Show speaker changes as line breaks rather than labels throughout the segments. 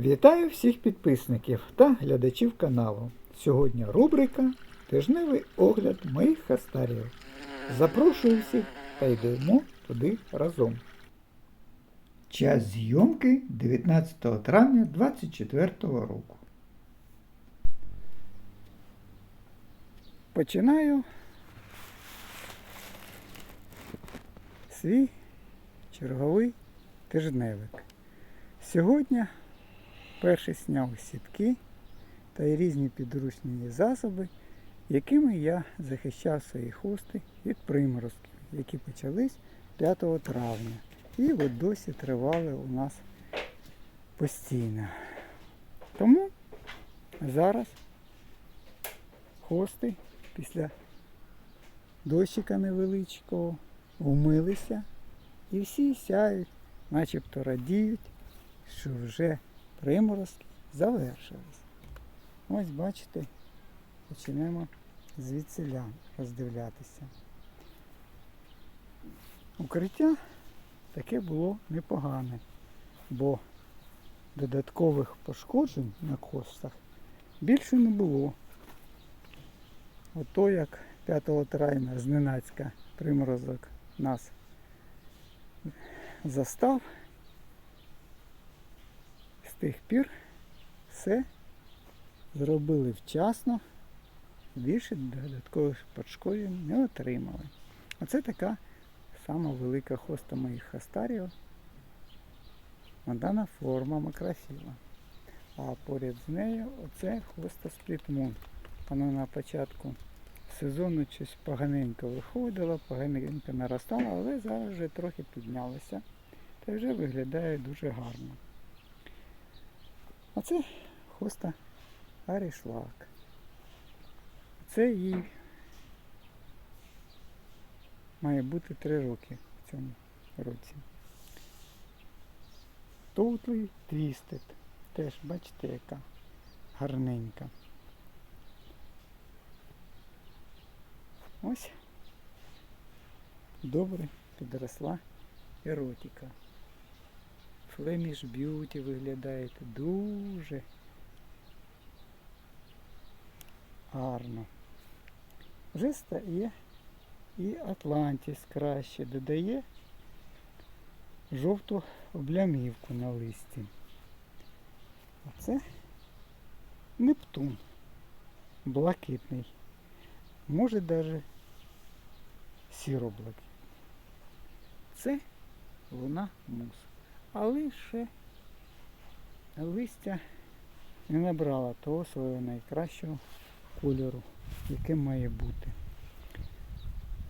Вітаю всіх підписників та глядачів каналу. Сьогодні рубрика Тижневий огляд моїх хастарів. Запрошую всіх та йдемо туди разом. Час зйомки 19 травня 2024 року. Починаю свій черговий тижневик. Сьогодні перший зняв сітки та й різні підручні засоби, якими я захищав свої хости від приморозків, які почались 5 травня. І от досі тривали у нас постійно. Тому зараз хости після дощика невеличкого вмилися і всі сяють, начебто радіють, що вже приморозки завершились. Ось бачите, почнемо звідсиля роздивлятися. Укриття таке було непогане, бо додаткових пошкоджень на костах більше не було. Ото як 5 травня зненацька приморозок нас застав, тих пір все зробили вчасно, більше додаткових пошкоджень не отримали. Оце така сама велика хоста моїх хастарів. Мадана форма макрофіла. А поряд з нею оце хоста сплітмун. Вона на початку сезону щось поганенько виходила, поганенько наростала, але зараз вже трохи піднялася та вже виглядає дуже гарно. Оце хоста Арішлак. Це їй має бути 3 роки в цьому році. Totally Twisted. Теж бачите, яка гарненька. Ось добре підросла еротика. Flemish Beauty виглядає дуже гарно. Вже стає і Атлантіс краще додає жовту облямівку на листі. А це Нептун блакитний. Може навіть сіроблакитний. Це луна мус. Але ще листя не набрала того свого найкращого кольору, яким має бути.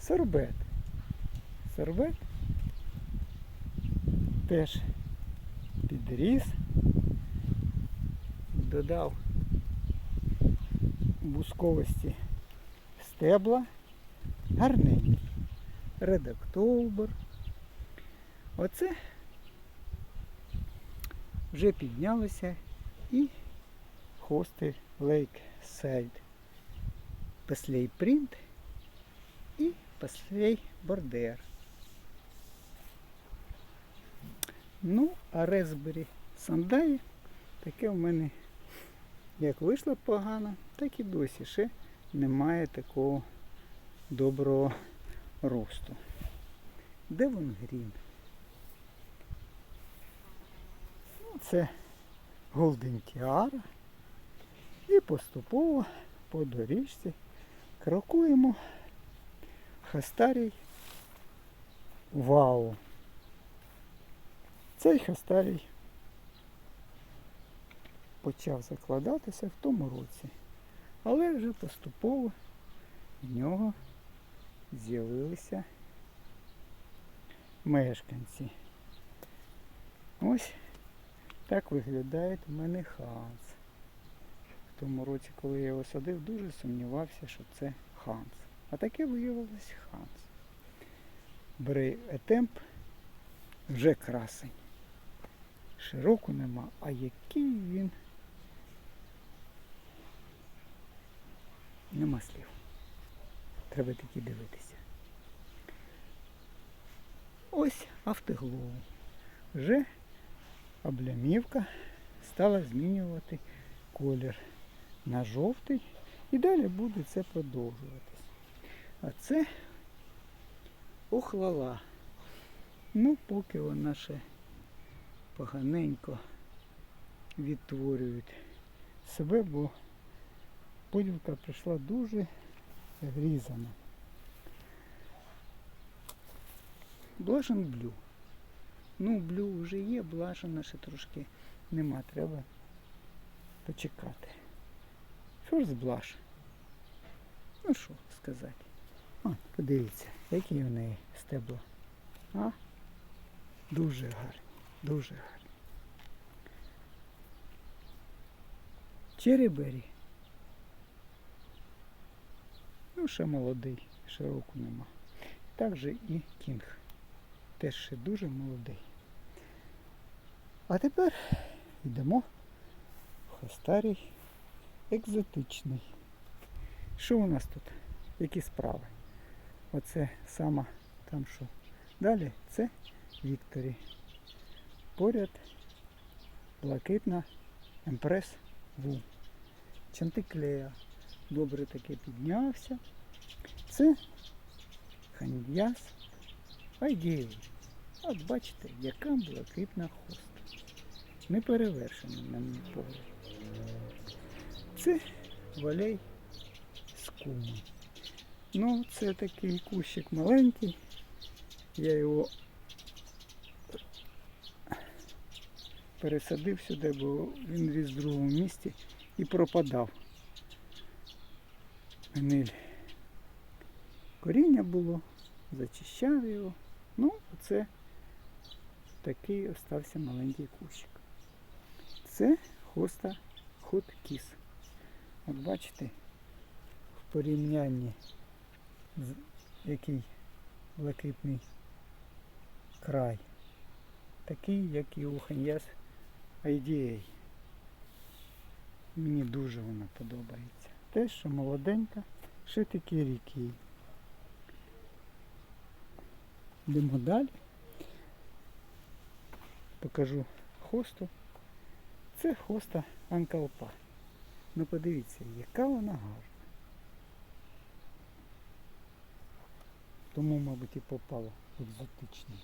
Сорбет. Сорбет теж підріс, додав бусковості стебла, гарненький. Red Оце вже піднялися і хости Lakeside. Песлей принт і песлей бордер. Ну, а Резбері Сандай таке в мене як вийшло погано, так і досі ще немає такого доброго росту. Де вон грін? Ну, Це Голден Тіара. І поступово по доріжці крокуємо хастарій Вау. Цей хастарій почав закладатися в тому році, але вже поступово в нього з'явилися мешканці. Ось так виглядає у мене Ханс. В тому році, коли я його садив, дуже сумнівався, що це Ханс. А таке виявилось Ханс. Брей Етемп вже красень. Широку нема, а який він. Нема слів. Треба таки дивитися. Ось автоглоу. Вже облямівка стала змінювати колір на жовтий. І далі буде це продовжуватись. А це охлала. Ну, поки вона ще поганенько відтворює себе, бо поділка прийшла дуже грізана. Блажен блю. Ну, блю вже є, блажена ще трошки нема, треба почекати. Ферст блаш. Ну що сказати. О, подивіться, які в неї стебла. А? Дуже гарні, дуже гарні. Черебері. Ну, ще молодий, ще року нема. Так же і кінг. Теж ще дуже молодий. А тепер йдемо в хостарій екзотичний. Що у нас тут? Які справи? Оце сама там що. Далі це Вікторі. Поряд блакитна Емпрес Ву. Чантиклея. Добре таки піднявся. Це ханьяс Айдієвий. От бачите, яка блакитна хоста. Не перевершена, на мій погляд. Це валей з куми. Ну, це такий кущик маленький. Я його пересадив сюди, бо він ріс в другому місці і пропадав. Гниль. Коріння було, зачищав його. Ну, це такий остався маленький кущик. Це хоста хот кіс. От бачите, в порівнянні з який блакитний край. Такий, як і у Ханьяс IDA. Мені дуже вона подобається. Те, що молоденька, ще такі ріки. Йдемо далі. Покажу хосту. Це хоста Анкалпа. Ну подивіться, яка вона гарна. Тому, мабуть, і попала в екзотичний.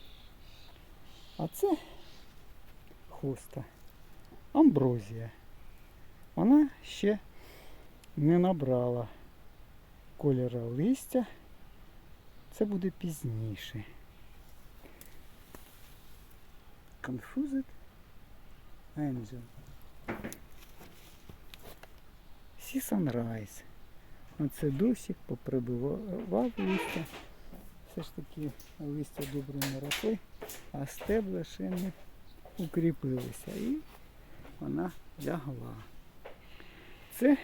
А це хоста Амброзія. Вона ще не набрала кольора листя. Це буде пізніше. Confused Angel. Сі Sunrise. Оце досік поприбивав листя. Все ж таки листя добре не росли, а стебла ще не укріпилися і вона лягла. Це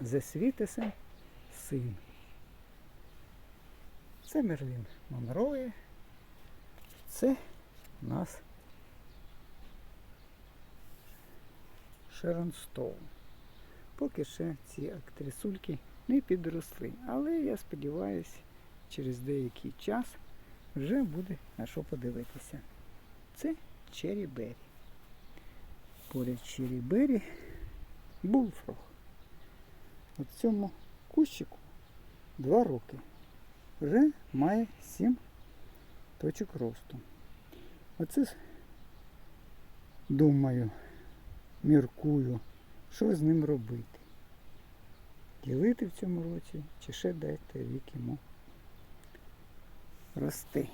засвітися син. Це Мерлін Монроє. Це у нас Шерон Стоун. Поки ще ці актрисульки не підросли. Але я сподіваюся, через деякий час вже буде на що подивитися. Це Черрі Беррі. Поряд Черрі Беррі Булфрог. От цьому кущику два роки. Вже має сім точок росту. Оце думаю, міркую, що з ним робити. Ділити в цьому році чи ще дати рік йому рости.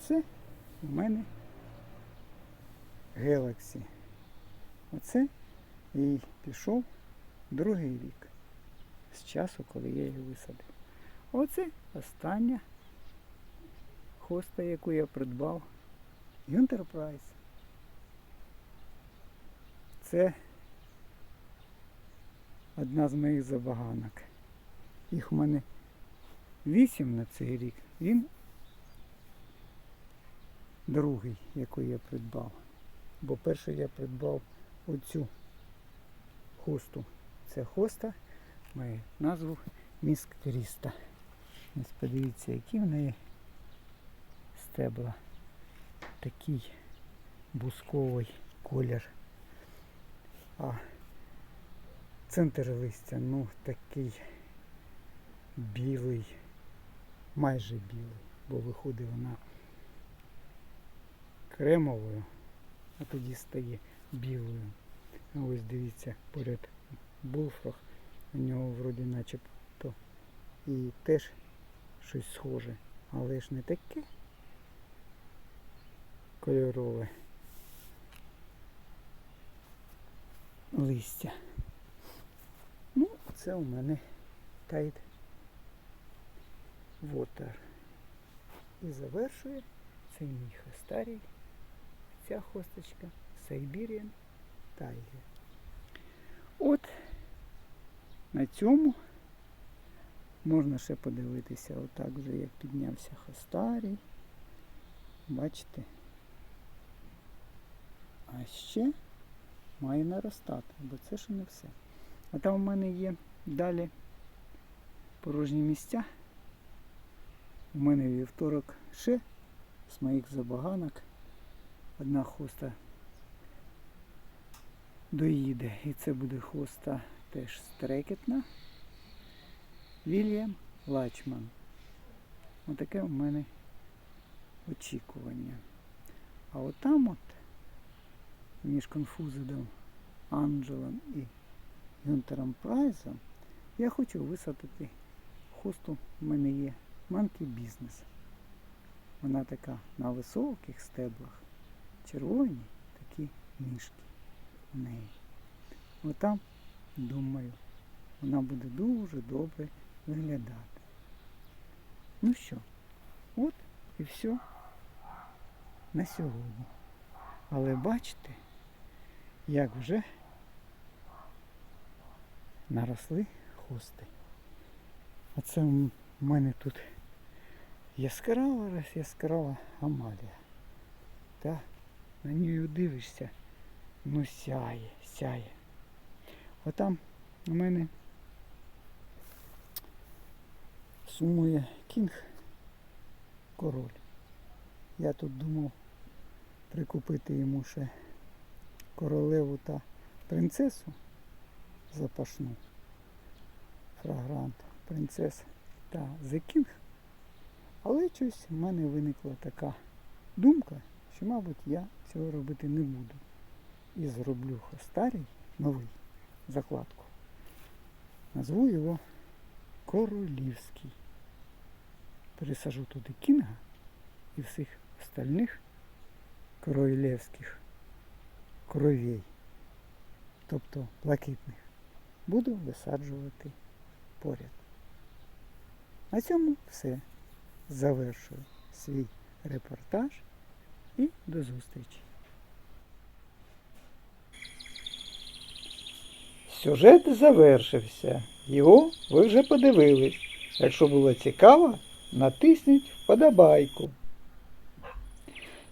Це у мене Galaxy. Оце і пішов другий рік з часу, коли я її висадив. Оце остання хоста, яку я придбав. Юнтерпрайс. Це одна з моїх забаганок. Їх у мене вісім на цей рік. Він другий, яку я придбав. Бо перший я придбав оцю хосту. Це хоста має назву Міск Кріста. Ось подивіться, які в неї стебла. Такий бусковий колір. А центр листя, ну такий білий, майже білий, бо виходить вона кремовою, а тоді стає білою. Ось дивіться, поряд булфрог, у нього вроді начебто і теж щось схоже, але ж не таке кольорове листя. Ну, це у мене тайт Water. І завершує цей мій хастарій, ця хосточка Siberian Tiger. От на цьому можна ще подивитися отак вже як піднявся хастарій. Бачите? А ще має наростати, бо це ще не все. А там у мене є далі порожні місця. У мене вівторок ще з моїх забаганок. Одна хоста доїде. І це буде хоста теж стрекетна. Вільям Лачман. Отаке у мене очікування. А отам от між конфузидом Анджелом і Гюнтером Прайсом я хочу висадити хосту. У мене є манкі бізнес. Вона така на високих стеблах. Червоні такі ніжки в неї. Отам, думаю, вона буде дуже добре виглядати. Ну що, от і все на сьогодні. Але бачите, як вже наросли хости. Оце в мене тут яскрава раз яскрава амалія. Та на неї дивишся, ну сяє, сяє. Отам у мене сумує кінг король. Я тут думав прикупити йому ще королеву та принцесу запашну. Фрагрант принцеса та The King. Але щось в мене виникла така думка, що, мабуть, я цього робити не буду. І зроблю старий новий закладку. Назву його Королівський. Пересажу туди кінга і всіх остальних королівських кровей, тобто блакитних, буду висаджувати поряд. На цьому все. Завершую свій репортаж і до зустрічі. Сюжет завершився. Його ви вже подивились. Якщо було цікаво, натисніть вподобайку.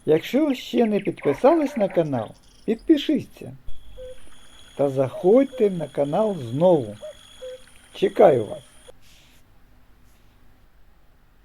Якщо ще не підписались на канал, підпишіться та заходьте на канал знову. Чекаю вас.